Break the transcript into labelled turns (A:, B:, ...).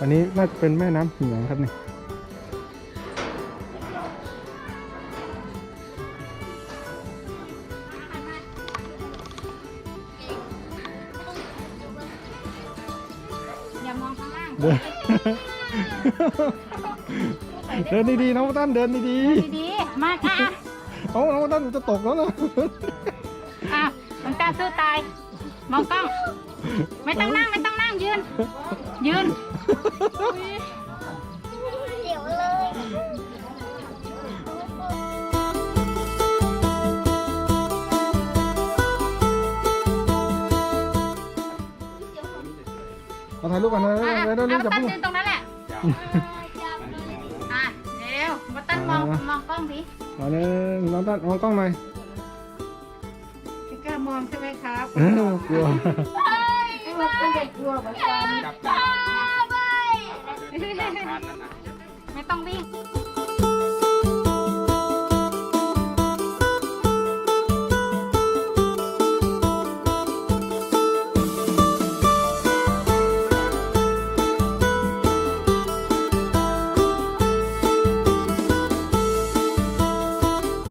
A: อันนี้น่าจะเป็นแม่น้ำเหนืองครับนี่
B: อย่ามองข้างล่าง
A: เดินเดินดีๆน้องตั้นเดินดี
B: ดีๆมาค่ะ
A: ๆเอาน้องตั้นจะตกแล้วนะ
B: อะมันตาสู้ตาย มองกล้อง ไม่ต้องนั่งไม่ต้องนั่งยืน ยืน
C: เดี๋ยวเลย
A: เอาถ่ายรูปกันนะ
B: อะ
A: เดี๋ยว
B: เอา
A: เดี๋ยว
B: มา
A: จับ
B: ตั้ง
A: มือ
B: ยืนตรงนั้นแหละอะเร็วมาตั้งมองมองกล้องดิ
A: เอาเลยน้องตั้นมองกล้องหน่อย
B: ไม่กล้ามองใช่ไหมครับ
A: เออกลัว
B: เป็นเด็กกลัวเหมือนกัน
C: จับไป
B: ไม่ต้องวิ่ง